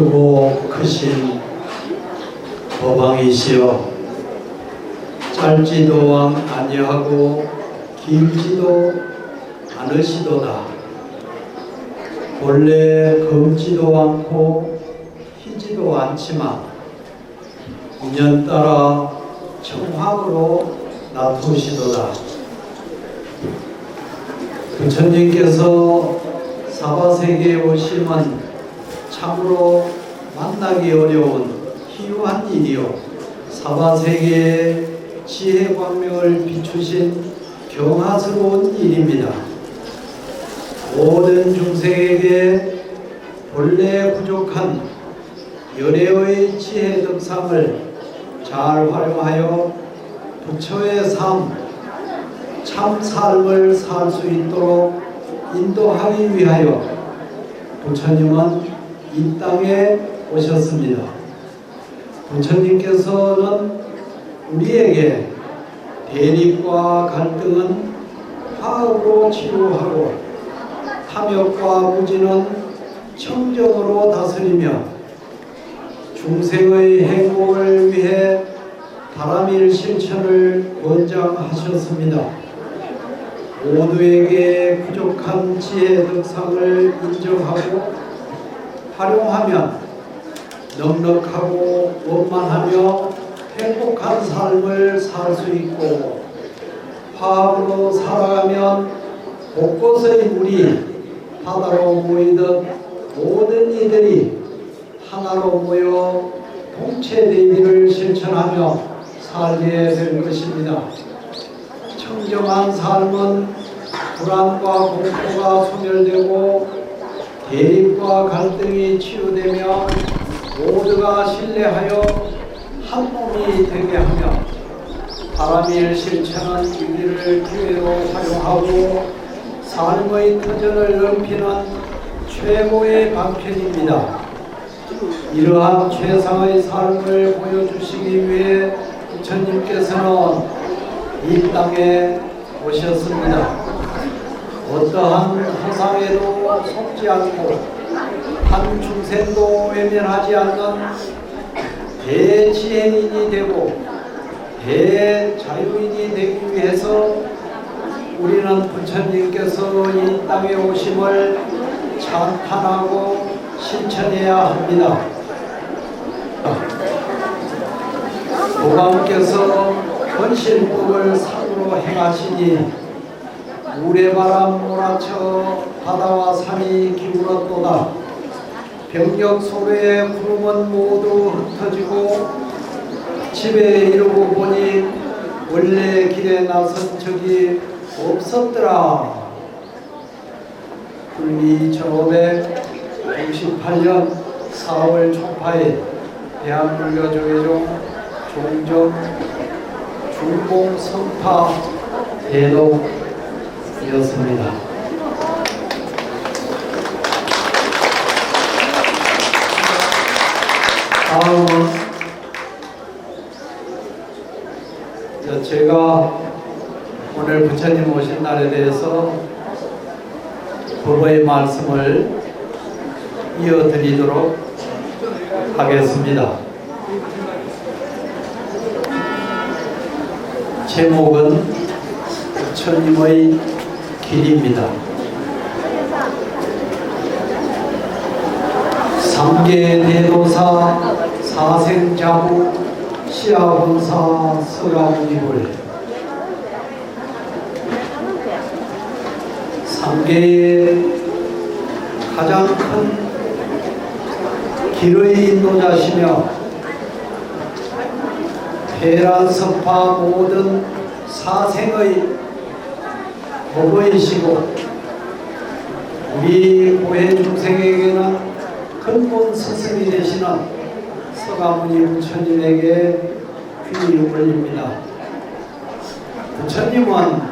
크고 크신 법왕이시여 짧지도 아니하고 길지도 않으시도다. 본래 검지도 않고 희지도 않지만 인연 따라 청황으로 나투시도다. 부처님께서 사바세계에 오심은 참으로 만나기 어려운 희유한 일이요 사바세계의 지혜 광명을 비추신 경하스러운 일입니다. 모든 중생에게 본래 부족한 열애의 지혜 덕상을 잘 활용하여 부처의 삶, 참 삶을 살 수 있도록 인도하기 위하여 부처님은 이 땅에 오셨습니다. 부처님께서는 우리에게 대립과 갈등은 화합으로 치유하고 탐욕과 무지는 청정으로 다스리며 중생의 행복을 위해 바람일 실천을 권장하셨습니다. 모두에게 부족한 지혜 덕상을 인정하고 활용하면 넉넉하고 원만하며 행복한 삶을 살 수 있고 화합으로 살아가면 곳곳의 물이 바다로 모이듯 모든 이들이 하나로 모여 동체 대비를 실천하며 살게 될 것입니다. 청정한 삶은 불안과 공포가 소멸되고 대립과 갈등이 치유되며 모두가 신뢰하여 한 몸이 되게 하며 바람일 실천은 위기를 기회로 활용하고 삶의 터전을 넓히는 최고의 방편입니다. 이러한 최상의 삶을 보여주시기 위해 부처님께서는 이 땅에 오셨습니다. 어떠한 허상에도 속지 않고 한 중생도 외면하지 않는 대지혜인이 되고 대자유인이 되기 위해서 우리는 부처님께서 이 땅에 오심을 찬탄하고 실천해야 합니다. 보감께서 헌신법을 상으로 행하시니 물의 바람 몰아쳐 바다와 산이 기울었도다. 병력 소리에 구름은 모두 흩어지고 집에 이르고 보니 원래 길에 나선 적이 없었더라. 불미 1598년 4월 초파에 대한불교조계종 종전 중공 성파 대독 이었습니다. 다음은 저 제가 오늘 부처님 오신 날에 대해서 법의 말씀을 이어드리도록 하겠습니다. 제목은 부처님의 길입니다. 삼계 대도사 사생자부 시아본사 서가모니불 삼계의 가장 큰 길의 인도자시며 대란섭파 모든 사생의 법의시고 우리 고해 중생에게는 근본 스승이 되시는 서가모니 부처님에게 귀 올립니다. 부처님은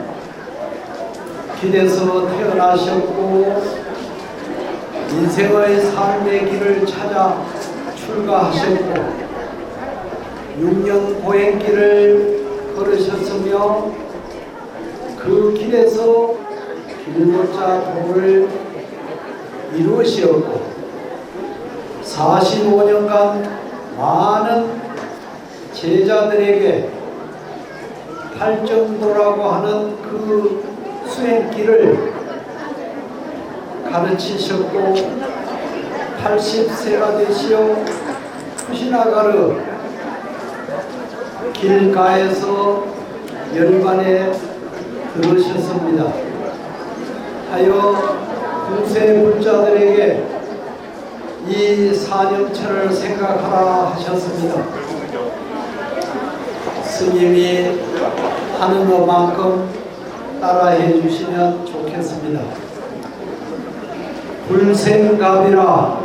길에서 태어나셨고 인생의 삶의 길을 찾아 출가하셨고 6년 보행길을 걸으셨으며 그 길에서 길모자 도를 이루시었고 45년간 많은 제자들에게 팔정도라고 하는 그 수행길을 가르치셨고 80세가 되시어 푸시나가르 길가에서 열반에 들으셨습니다. 하여 중세 불자들에게 이 사념처를 생각하라 하셨습니다. 스님이 하는 것만큼 따라해 주시면 좋겠습니다. 불생갑이라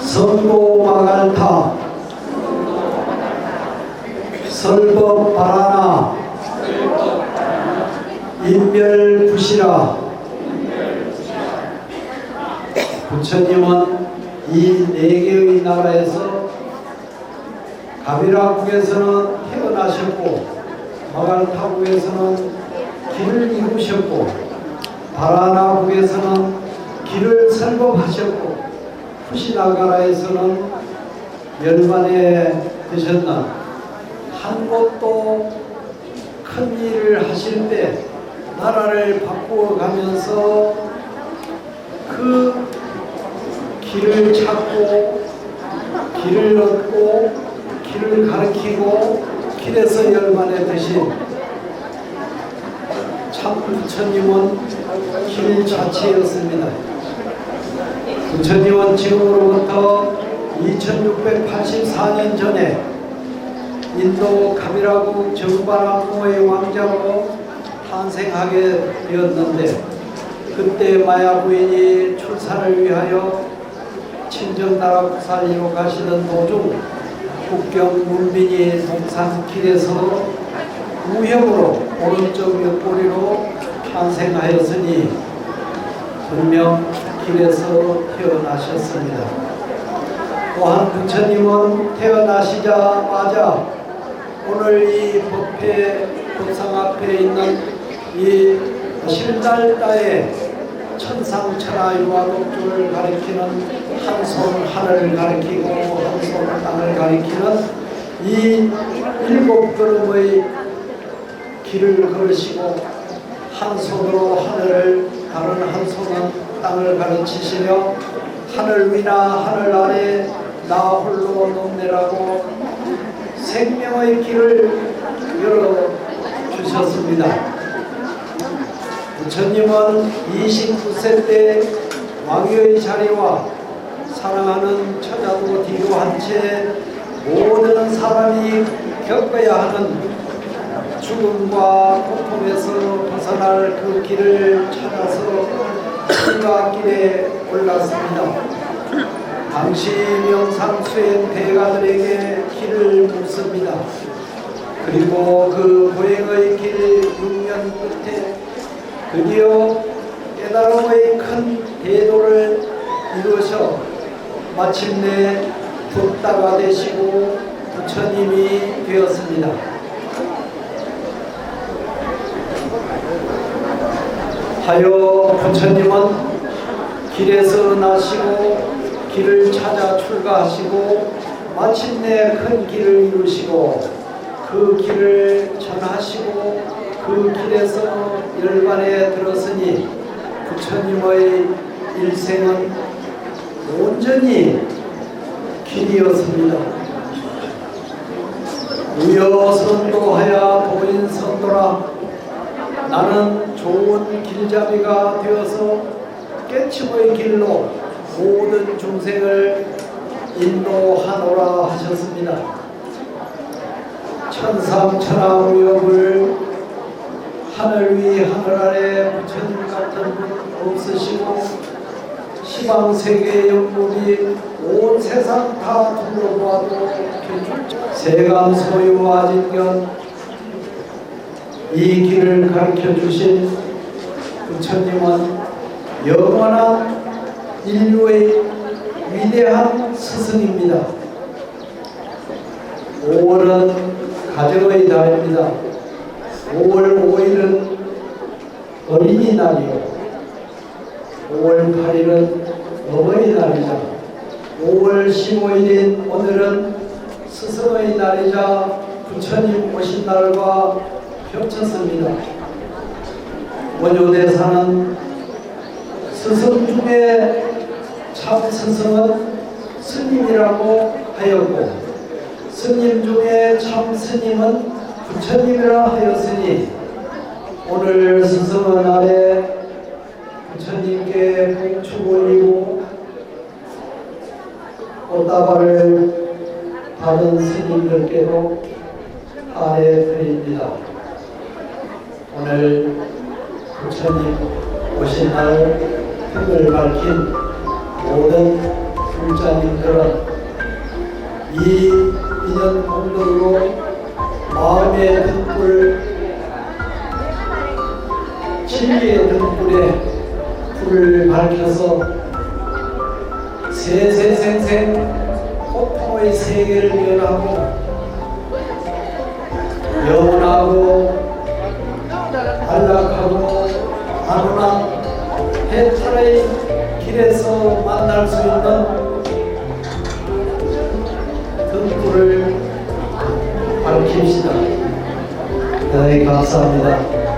선고마갈타 설법바라나 인멸부시라. 부처님은 이 네 개의 나라에서 가비라국에서는 태어나셨고 마갈타국에서는 길을 이루셨고 바라나국에서는 길을 설법하셨고 푸시나가라에서는 열반에 되셨나. 한 곳도 큰 일을 하실 때 나라를 바꾸어 가면서 그 길을 찾고 길을 얻고 길을 가르치고 길에서 열반에 되신 참 부처님은 길 자체였습니다. 부처님은 지금으로부터 2684년 전에 인도 카비라국 정바라모의 왕자로 탄생하게 되었는데 그때 마야 부인이 출산을 위하여 친정나라 국살이로 가시던 도중 국경 문빈이 동산길에서 우형으로 오른쪽 옆구리로 탄생하였으니 분명 길에서 태어나셨습니다. 또한 부처님은 태어나시자마자 오늘 이 법회 법상 앞에 있는 이 실달다에 천상천하 유화독주를 가리키는 한 손 하늘을 가리키고 한 손 땅을 가리키는 이 일곱 걸음의 길을 걸으시고 한 손으로 하늘을 다른 한 손은 땅을 가르치시며 하늘 위나 하늘 아래 나 홀로 높네라고 생명의 길을 열어 주셨습니다. 부처님은 29세 때 왕위의 자리와 사랑하는 처자도 뒤로 한 채 모든 사람이 겪어야 하는 죽음과 고통에서 벗어날 그 길을 찾아서 신과 길에 올랐습니다. 당시 명상수행 대가들에게 길을 묻습니다. 그리고 그 보행의 길 6년 끝에 드디어 깨달음의 큰 대도를 이루셔 마침내 붓다가 되시고 부처님이 되었습니다. 하여 부처님은 길에서 나시고 길을 찾아 출가하시고 마침내 큰 길을 이루시고 그 길을 전하시고 그 길에서 열반에 들었으니 부처님의 일생은 온전히 길이었습니다. 우여선도하여 도인선도라 나는 좋은 길잡이가 되어서 깨침의 길로 모든 중생을 인도하노라 하셨습니다. 천상천하 무역을 하늘 위 하늘 아래 부처님 같은 분 없으시고 시방 세계의 영국이 온 세상 다 둘러보아도 세간 소유 아진견 이 길을 가르쳐 주신 부처님은 영원한 인류의 위대한 스승입니다. 5월은 가정의 달입니다. 5월 5일은 어린이날이요. 5월 8일은 어버이날이자 5월 15일인 오늘은 스승의 날이자 부처님 오신 날과 겹쳤습니다. 원효대사는 스승 중에 참 스승은 스님이라고 하였고 스님 중에 참 스님은 부처님이라 하였으니 오늘 스승의 날에 부처님께 봉축 올리고 꽃다발을 받은 스님들께도 아래 드립니다. 오늘 부처님 오신 날 흙을 밝힌 모든 안온한 해탈의 길에서 만날 수 있는 등불을 밝힙시다. 네, 감사합니다.